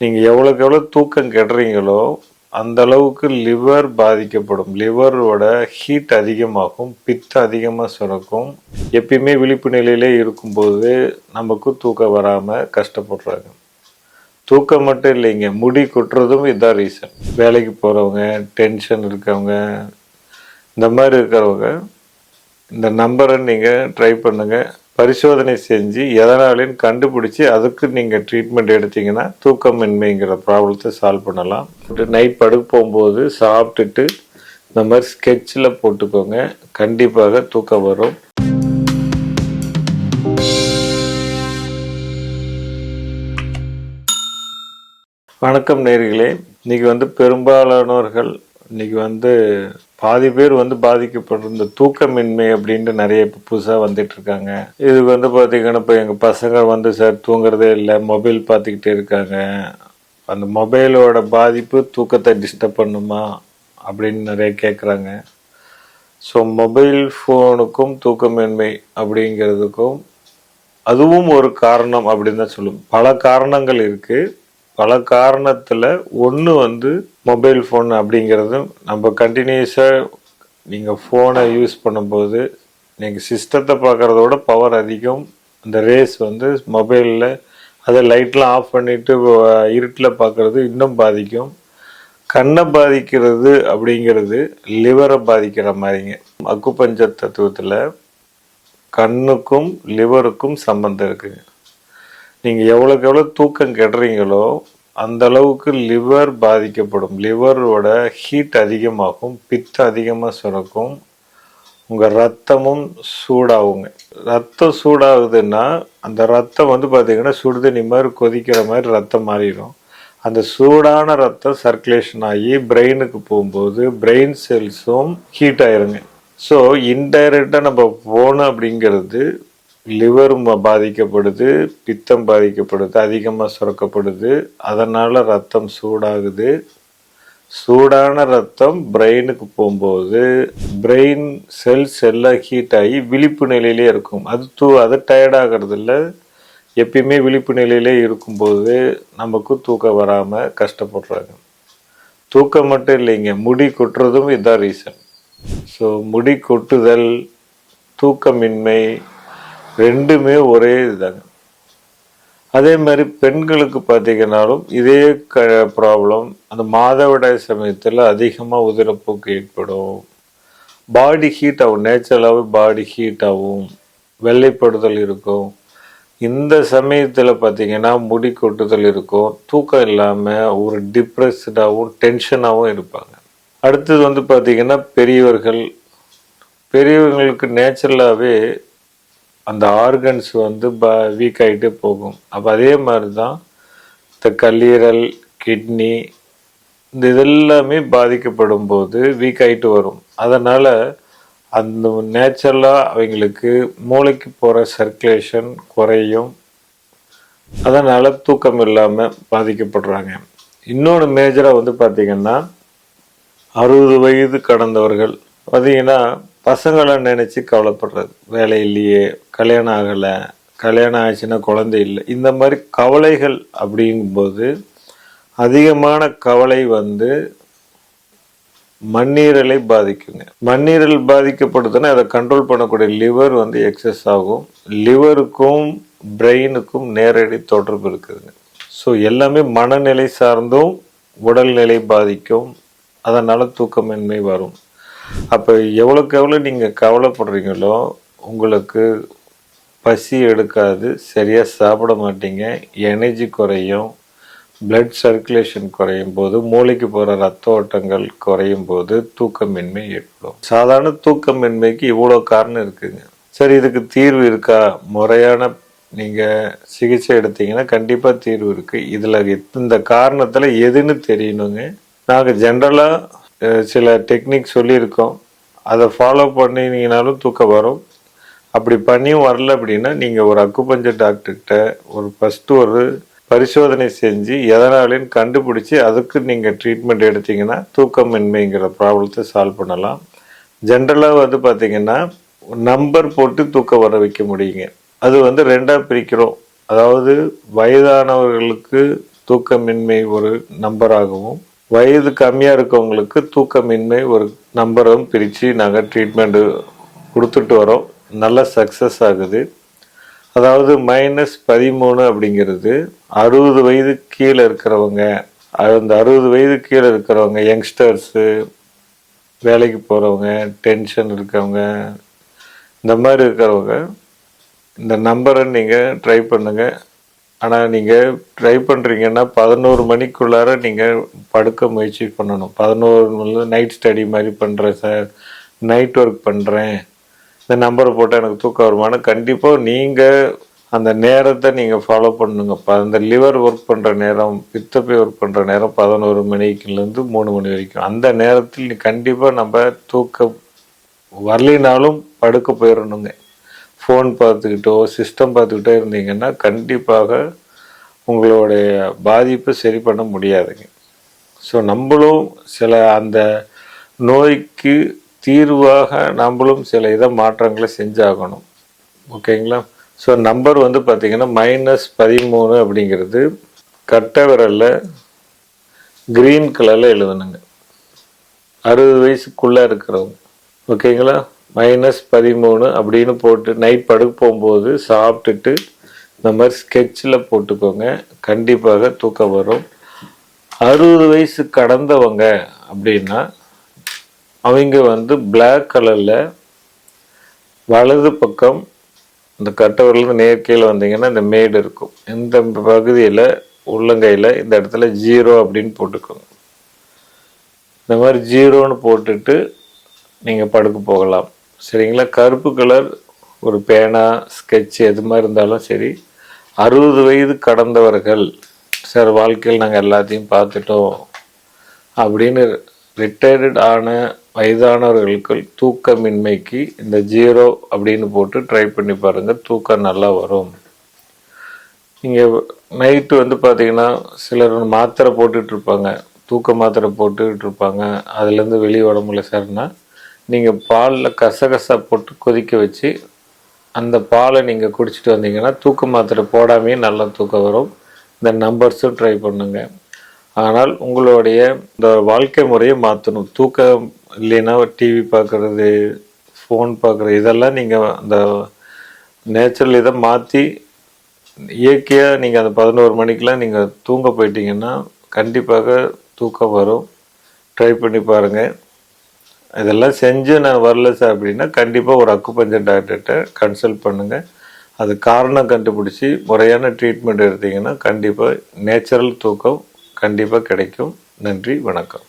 நீங்கள் எவ்வளோக்கு எவ்வளோ தூக்கம் கெடுறீங்களோ அந்த அளவுக்கு லிவர் பாதிக்கப்படும். லிவரோட ஹீட் அதிகமாகும் பித்தம் அதிகமாக சுரக்கும். எப்பயுமே விழிப்பு நிலையிலே இருக்கும்போது நமக்கு தூக்கம் வராமல் கஷ்டப்படுறாங்க. தூக்கம் மட்டும் இல்லைங்க முடி கொட்டுறதும் இதான் ரீசன் வேலைக்கு போகிறவங்க டென்ஷன் இருக்கவங்க இந்த மாதிரி இருக்கிறவங்க இந்த நம்பரை நீங்கள் ட்ரை பண்ணுங்கள் பரிசோதனை செஞ்சு எதனாலேன்னு கண்டுபிடிச்சி அதுக்கு நீங்கள் ட்ரீட்மெண்ட் எடுத்தீங்கன்னா தூக்கமின்மைங்கிற ப்ராப்ளத்தை சால்வ் பண்ணலாம். நைட் படுக்க போகும்போது சாப்பிட்டுட்டு இந்த மாதிரி ஸ்கெட்சில் போட்டுக்கோங்க. கண்டிப்பாக தூக்கம் வரும். வணக்கம் நேர்களே. இன்னைக்கு வந்து பெரும்பாலானவர்கள் இன்னைக்கு வந்து பாதி பேர் வந்து பாதிக்கப்படுற இந்த தூக்கமின்மை அப்படின்ட்டு நிறைய இப்போ புதுசாக வந்துட்டு இருக்காங்க இது வந்து பார்த்தீங்கன்னா இப்போ எங்கள் பசங்க வந்து சார் தூங்குறதே இல்லை மொபைல் பார்த்துக்கிட்டே இருக்காங்க. அந்த மொபைலோட பாதிப்பு தூக்கத்தை டிஸ்டர்ப் பண்ணுமா அப்படின்னு நிறைய கேட்குறாங்க ஸோ மொபைல் ஃபோனுக்கும் தூக்கமின்மை அப்படிங்கிறதுக்கும் அதுவும் ஒரு காரணம் அப்படின்னு தான் சொல்லும். பல காரணங்கள் இருக்குது பல காரணத்தில் ஒன்று வந்து மொபைல் ஃபோன் அப்படிங்கிறது நம்ம கண்டினியூஸாக நீங்கள் ஃபோனை யூஸ் பண்ணும்போது நீங்கள் சிஸ்டத்தை பார்க்குறத விட பவர் அதிகம். அந்த ரேஸ் வந்து மொபைலில் அதை லைட்லாம் ஆஃப் பண்ணிவிட்டு இருட்டில் பார்க்குறது இன்னும் பாதிக்கும். கண்ணை பாதிக்கிறது அப்படிங்கிறது லிவரை பாதிக்கிற மாதிரிங்க. அக்குப்பஞ்ச தத்துவத்தில் கண்ணுக்கும் லிவருக்கும் சம்பந்தம் இருக்குங்க. நீங்கள் எவ்வளோக்கு எவ்வளோ தூக்கம் கெடுறீங்களோ அந்த அளவுக்கு லிவர் பாதிக்கப்படும். லிவரோட ஹீட் அதிகமாகும் பித்தம் அதிகமாக சுரக்கும். உங்கள் ரத்தமும் சூடாகுங்க. ரத்தம் சூடாகுதுன்னா அந்த ரத்தம் வந்து பார்த்திங்கன்னா சுடுதண்ணி மாதிரி கொதிக்கிற மாதிரி ரத்தம் மாறிடும். அந்த சூடான ரத்தம் சர்க்குலேஷன் ஆகி பிரெயினுக்கு போகும்போது பிரெயின் செல்ஸும் ஹீட் ஆயிருங்க. ஸோ இன்டைரக்டாக நம்ம போனோம் அப்படிங்கிறது லிவர் பாதிக்கப்படுது பித்தம் பாதிக்கப்படுது அதிகமாக சுரக்கப்படுது. அதனால் ரத்தம் சூடாகுது. சூடான ரத்தம் பிரெயினுக்கு போகும்போது பிரெயின் செல்ஸ் எல்லாம் ஹீட் ஆகி விழிப்பு நிலையிலே இருக்கும். அது தூ அது டயர்ட் ஆகிறது இல்லை எப்பயுமே விழிப்பு நிலையிலே இருக்கும்போது நமக்கு தூக்கம் வராமல் கஷ்டப்படுறாங்க. தூக்கம் மட்டும் இல்லைங்க முடி கொட்டுறதும் இதுதான் ரீசன் ஸோ முடி கொட்டுதல் தூக்கமின்மை ரெண்டுமே ஒரே இதுதாங்க. அதே மாதிரி பெண்களுக்கு பார்த்தீங்கன்னாலும் இதே க ப்ராப்ளம் அந்த மாதவிடாய் சமயத்தில் அதிகமாக உதிரப்போக்கு ஏற்படும். பாடி ஹீட் ஆகும். நேச்சுரலாகவே பாடி ஹீட் ஆகும். வெள்ளைப்படுதல் இருக்கும். இந்த சமயத்தில் பார்த்தீங்கன்னா முடி கொட்டுதல் இருக்கும். தூக்கம் இல்லாமல் ஒரு டிப்ரெஸ்டாகவும் டென்ஷனாகவும் இருப்பாங்க. அடுத்தது வந்து பார்த்திங்கன்னா பெரியவர்கள். பெரியவர்களுக்கு நேச்சுரலாகவே அந்த ஆர்கன்ஸ் வந்து ப வீக் ஆகிட்டே போகும். அப்போ அதே மாதிரி தான் இந்த கல்லீரல் கிட்னி இந்த இதெல்லாமே பாதிக்கப்படும் போது வீக் ஆகிட்டு வரும். அதனால் அந்த நேச்சுரலாக அவங்களுக்கு மூளைக்கு போகிற சர்க்குலேஷன் குறையும். அதனால் தூக்கம் இல்லாமல் பாதிக்கப்படுறாங்க. இன்னொன்று மேஜராக வந்து பார்த்திங்கன்னா அறுபது வயது கடந்தவர்கள். பார்த்திங்கன்னா பசங்களை நினச்சி கவலைப்படுறது. வேலை இல்லையே கல்யாணம் ஆகலை கல்யாணம் ஆச்சுன்னா குழந்தை இல்லை. இந்த மாதிரி கவலைகள் அப்படிங்கும்போது அதிகமான கவலை வந்து மண்ணீரலை பாதிக்குங்க. மண்ணீரல் பாதிக்கப்படுதுன்னா அதை கண்ட்ரோல் பண்ணக்கூடிய லிவர் வந்து எக்ஸஸ் ஆகும். லிவருக்கும் பிரெயினுக்கும் நேரடி தொடர்பு இருக்குதுங்க. ஸோ எல்லாமே மனநிலை சார்ந்தும் உடல்நிலை பாதிக்கும். அதனால் தூக்கமின்மை வரும். அப்போ எவ்வளோக்கு எவ்வளோ நீங்கள் கவலைப்படுறீங்களோ உங்களுக்கு பசி எடுக்காது சரியாக சாப்பிட மாட்டீங்க எனர்ஜி குறையும் பிளட் சர்க்குலேஷன் குறையும் போது மூளைக்கு போகிற ரத்த ஓட்டங்கள் குறையும் போது தூக்கமின்மை ஏற்படும். சாதாரண தூக்கமின்மைக்கு இவ்வளோ காரணம் இருக்குங்க. சரி இதுக்கு தீர்வு இருக்கா? முறையான நீங்கள் சிகிச்சை எடுத்தீங்கன்னா கண்டிப்பாக தீர்வு இருக்குது இதில் இந்த காரணத்தில் எதுன்னு தெரியணுங்க. நாங்கள் ஜென்ரலாக சில டெக்னிக் சொல்லியிருக்கோம். அதை ஃபாலோ பண்ணினீங்கனாலும் தூக்கம் வரும். அப்படி பண்ணியும் வரல அப்படின்னா நீங்கள் ஒரு அக்குபஞ்சர் டாக்டர்கிட்ட ஒரு ஃபஸ்ட்டு ஒரு பரிசோதனை செஞ்சு எதனாலேன்னு கண்டுபிடிச்சி அதுக்கு நீங்கள் ட்ரீட்மெண்ட் எடுத்தீங்கன்னா தூக்கமின்மைங்கிற ப்ராப்ளத்தை சால்வ் பண்ணலாம். ஜென்ரலாக வந்து பார்த்தீங்கன்னா நம்பர் போட்டு தூக்கம் வர வைக்க முடியுங்க. அது வந்து ரெண்டாக பிரிக்கிறோம். அதாவது வயதானவர்களுக்கு தூக்கமின்மை ஒரு நம்பராகவும் வயது கம்மியாக இருக்கவங்களுக்கு தூக்கமின்மை ஒரு நம்பரும் பிரித்து நாங்கள் ட்ரீட்மெண்ட்டு கொடுத்துட்டு வரோம். நல்ல சக்ஸஸ் ஆகுது. அதாவது மைனஸ் பதிமூணு அப்படிங்கிறது அறுபது வயது கீழே இருக்கிறவங்க அந்த அறுபது வயது கீழே இருக்கிறவங்க யங்ஸ்டர்ஸு வேலைக்கு போகிறவங்க டென்ஷன் இருக்கவங்க இந்த மாதிரி இருக்கிறவங்க இந்த நம்பரை நீங்கள் ட்ரை பண்ணுங்கள் ஆனால் நீங்கள் ட்ரை பண்ணுறீங்கன்னா பதினோரு மணிக்குள்ளார நீங்கள் படுக்க முயற்சி பண்ணணும். பதினோரு நைட் ஸ்டடி மாதிரி பண்ணுறேன் சார் நைட் ஒர்க் பண்ணுறேன் இந்த நம்பரை போட்டால் எனக்கு தூக்கம் வருமானம் கண்டிப்பாக நீங்கள் அந்த நேரத்தை நீங்கள் ஃபாலோ பண்ணுங்க. அந்த லிவர் ஒர்க் பண்ணுற நேரம் பித்தப்பை ஒர்க் பண்ணுற நேரம் பதினோரு மணிக்குலேருந்து மூணு மணி வரைக்கும். அந்த நேரத்தில் கண்டிப்பாக நம்ம தூக்கம் வரலினாலும் படுக்க போயிடணுங்க. ஃபோன் பார்த்துக்கிட்டோ சிஸ்டம் பார்த்துக்கிட்டோ இருந்தீங்கன்னா கண்டிப்பாக உங்களுடைய பாதிப்பை சரி பண்ண முடியாதுங்க. ஸோ நம்மளும் சில அந்த நோய்க்கு தீர்வாக நம்மளும் சில இதை மாற்றங்களை செஞ்சாகணும். ஓகேங்களா? ஸோ நம்பர் வந்து பார்த்திங்கன்னா மைனஸ் பதிமூணு அப்படிங்கிறது கட்டை விரலில் க்ரீன் கலரில் எழுதணுங்க. அறுபது வயசுக்குள்ளே இருக்கிறவங்க. ஓகேங்களா? மைனஸ் பதிமூணு அப்படின்னு போட்டு நைட் படுக்க போகும்போது சாப்பிட்டுட்டு இந்த மாதிரி ஸ்கெட்சில் போட்டுக்கோங்க. கண்டிப்பாக தூக்கம் வரும். அறுபது வயசு கடந்தவங்க அப்படின்னா அவங்க வந்து பிளாக் கலரில் வலது பக்கம் இந்த கட்டவரிலிருந்து நேர்க்கையில் வந்தீங்கன்னா இந்த மேடு இருக்கும். இந்த பகுதியில் உள்ளங்கையில் இந்த இடத்துல ஜீரோ அப்படின்னு போட்டுக்கோங்க. இந்த மாதிரி ஜீரோன்னு போட்டுட்டு நீங்கள் படுக்க போகலாம். சரிங்களா? கருப்பு கலர் ஒரு பேனா ஸ்கெட்ச் எது மாதிரி இருந்தாலும் சரி அறுபது வயது கடந்தவர்கள் சார் வாழ்க்கையில் நாங்கள் எல்லாத்தையும் பார்த்துட்டோம் அப்படின்னு ரிட்டையர்டு ஆன வயதானவர்களுக்கு தூக்கமின்மைக்கு இந்த ஜீரோ அப்படின்னு போட்டு ட்ரை பண்ணி பாருங்கள் தூக்கம் நல்லா வரும். நீங்கள் நைட்டு வந்து பார்த்தீங்கன்னா சிலர் மாத்திரை போட்டுட்ருப்பாங்க தூக்க மாத்திரை போட்டுக்கிட்டு இருப்பாங்க. அதுலேருந்து வெளியே உடம்புல முடியல சார்னா நீங்கள் பாலில் கசகசா போட்டு கொதிக்க வச்சு அந்த பாலை நீங்கள் குடிச்சிட்டு வந்தீங்கன்னா தூக்க மாத்திரை போடாமையே நல்லா தூக்கம் வரும். இந்த நம்பர்ஸும் ட்ரை பண்ணுங்க. ஆனால் உங்களுடைய இந்த வாழ்க்கை முறையை மாற்றணும் தூக்கம் இல்லைன்னா டிவி பார்க்குறது ஃபோன் பார்க்குறது இதெல்லாம் நீங்கள் அந்த நேச்சுரல் இதை மாற்றி இயற்கையாக நீங்கள் அந்த பதினோரு மணிக்கெலாம் நீங்கள் தூங்க போயிட்டீங்கன்னா கண்டிப்பாக தூக்கம் வரும். ட்ரை பண்ணி பாருங்கள் இதெல்லாம் செஞ்சு நான் வரல சார் அப்படின்னா கண்டிப்பாக ஒரு அக்குப்பஞ்சர் டாக்டர்கிட்ட கன்சல்ட் பண்ணுங்கள் அது காரணம் கண்டுபிடிச்சி முறையான ட்ரீட்மெண்ட் எடுத்தீங்கன்னா கண்டிப்பாக நேச்சுரல் தூக்கம் கண்டிப்பாக கிடைக்கும். நன்றி வணக்கம்.